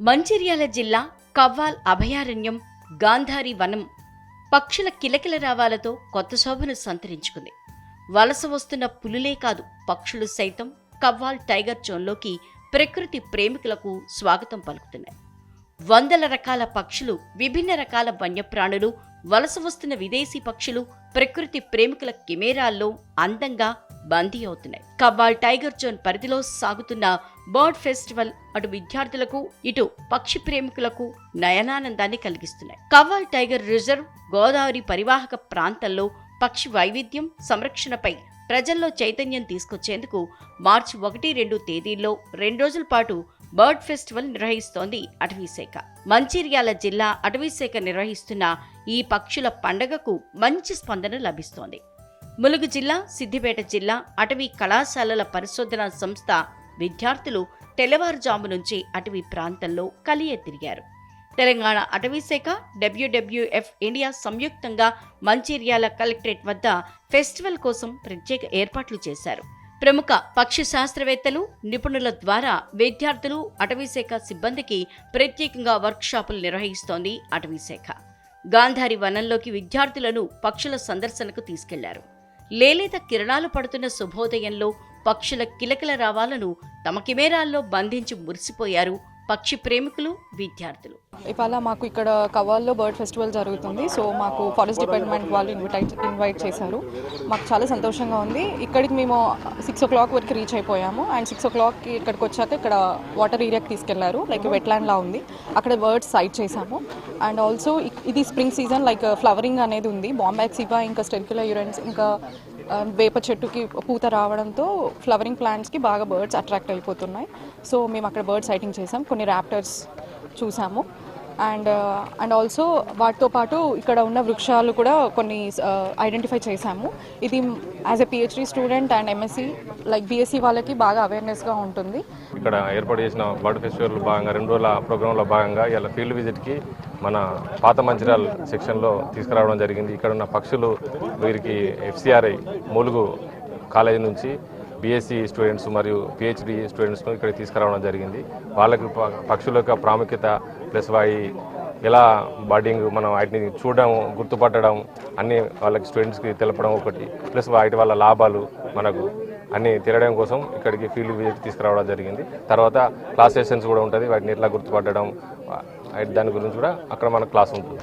మంచిర్యాల జిల్లా కవ్వాల్ అభయారణ్యం గాంధారి వనం పక్షుల కిలకిల రావాలతో కొత్త శోభను సంతరించుకుంది. వలస వస్తున్న పులులే కాదు పక్షులు సైతం కవ్వాల్ టైగర్ జోన్లోకి ప్రకృతి ప్రేమికులకు స్వాగతం పలుకుతున్నాయి. వందల రకాల పక్షులు విభిన్న రకాల వన్యప్రాణులు వలస వస్తున్న విదేశీ పక్షులు ప్రకృతి ప్రేమికుల కెమెరాల్లో అందంగా బందీ అవుతున్నాయి. కవ్వాల్ టైగర్ జోన్ పరిధిలో సాగుతున్న బర్డ్ ఫెస్టివల్ అటు విద్యార్థులకు ఇటు పక్షి ప్రేమికులకు నయనానందాన్ని కలిగిస్తున్నాయి. కవ్వాల్ టైగర్ రిజర్వ్ గోదావరి పరివాహక ప్రాంతంలో పక్షి వైవిధ్యం సంరక్షణపై ప్రజల్లో చైతన్యం తీసుకొచ్చేందుకు మార్చి ఒకటి రెండు తేదీల్లో రెండు రోజుల పాటు బర్డ్ ఫెస్టివల్ నిర్వహిస్తోంది అటవీశాఖ మంచిర్యాల జిల్లా అటవీశాఖ నిర్వహిస్తున్న ఈ పక్షుల పండగకు మంచి స్పందన లభిస్తోంది. ములుగు జిల్లా సిద్దిపేట జిల్లా అటవీ కళాశాలల పరిశోధనా సంస్థ విద్యార్థులు తెల్లవారుజాము నుంచి అటవీ ప్రాంతంలో కలియ తిరిగారు. తెలంగాణ అటవీశాఖ డబ్ల్యూడబ్ల్యూఎఫ్ ఇండియా సంయుక్తంగా మంచిర్యాల కలెక్టరేట్ వద్ద ఫెస్టివల్ కోసం ప్రత్యేక ఏర్పాట్లు చేశారు. ప్రముఖ పక్షి శాస్త్రవేత్తలు నిపుణుల ద్వారా విద్యార్థులు అటవీశాఖ సిబ్బందికి ప్రత్యేకంగా వర్క్షాపులు నిర్వహిస్తోంది అటవీశాఖ గాంధారి వనంలోకి విద్యార్థులను పక్షుల సందర్శనకు తీసుకెళ్ళారు. లేలేత కిరణాలు పడుతున్న శుభోదయంలో పక్షుల కిలకిల రావాలను తమ కెమెరాల్లో బంధించి మురిసిపోయారు. పక్షి ప్రేమికులు విద్యార్థులు. ఇవాళ మాకు ఇక్కడ కవాల్లో బర్డ్ ఫెస్టివల్ జరుగుతుంది. సో మాకు ఫారెస్ట్ డిపార్ట్మెంట్ వాళ్ళు ఇన్వైట్ ఇన్వైట్ చేశారు. మాకు చాలా సంతోషంగా ఉంది. ఇక్కడికి మేము సిక్స్ ఓ క్లాక్ వరకు రీచ్ అయిపోయాము. అండ్ సిక్స్ ఓ క్లాక్కి ఇక్కడికి వచ్చాక ఇక్కడ వాటర్ ఏరియాకి తీసుకెళ్ళారు. లైక్ వెట్లాండ్ లా ఉంది. అక్కడ బర్డ్స్ సైట్ చేశాము. అండ్ ఆల్సో ఇది స్ప్రింగ్ సీజన్. లైక్ ఫ్లవరింగ్ అనేది ఉంది. బాంబాక్స్ ఇవా ఇంకా స్టెరిక్యులర్ యూరెన్స్ ఇంకా వేప చెట్టుకి పూత రావడంతో ఫ్లవరింగ్ ప్లాంట్స్కి బాగా బర్డ్స్ అట్రాక్ట్ అయిపోతున్నాయి. సో మేము అక్కడ బర్డ్ సైటింగ్ చేసాం. కొన్ని ర్యాప్టర్స్ చూసాము. అండ్ అండ్ ఆల్సో వాటితో పాటు ఇక్కడ ఉన్న వృక్షాలు కూడా కొన్ని uh, ఐడెంటిఫై చేశాము. ఇది as a PhD student and MSc like BSc వాళ్ళకి బాగా అవేర్నెస్గా ఉంటుంది. ఇక్కడ ఏర్పాటు చేసిన బర్డ్ ఫెస్టివల్ భాగంగా రెండు రోజుల ప్రోగ్రాంలో భాగంగా ఇలా ఫీల్డ్ విజిట్కి మన పాత మంచిర్యాల సెక్షన్లో తీసుకురావడం జరిగింది. ఇక్కడ ఉన్న పక్షులు వీరికి ఎఫ్సిఆర్ఐ మూలుగు కాలేజీ నుంచి బీఎస్సీ స్టూడెంట్స్ మరియు పిహెచ్డి స్టూడెంట్స్ను ఇక్కడ తీసుకురావడం జరిగింది. వాళ్ళకి పక్షుల యొక్క ప్రాముఖ్యత ప్లస్ వాటి ఎలా బర్డింగ్ మనం వాటిని చూడడం గుర్తుపట్టడం అన్ని వాళ్ళకి స్టూడెంట్స్కి తెలపడం ఒకటి. ప్లస్ వాటి వల్ల లాభాలు మనకు అన్ని తిరగడం కోసం ఇక్కడికి ఫీల్డ్ విజిట్ తీసుకురావడం జరిగింది. తర్వాత క్లాస్ సెషన్స్ కూడా ఉంటుంది. వాటిని ఎట్లా గుర్తుపట్టడం దాని గురించి కూడా అక్కడ మనకు క్లాస్ ఉంటుంది.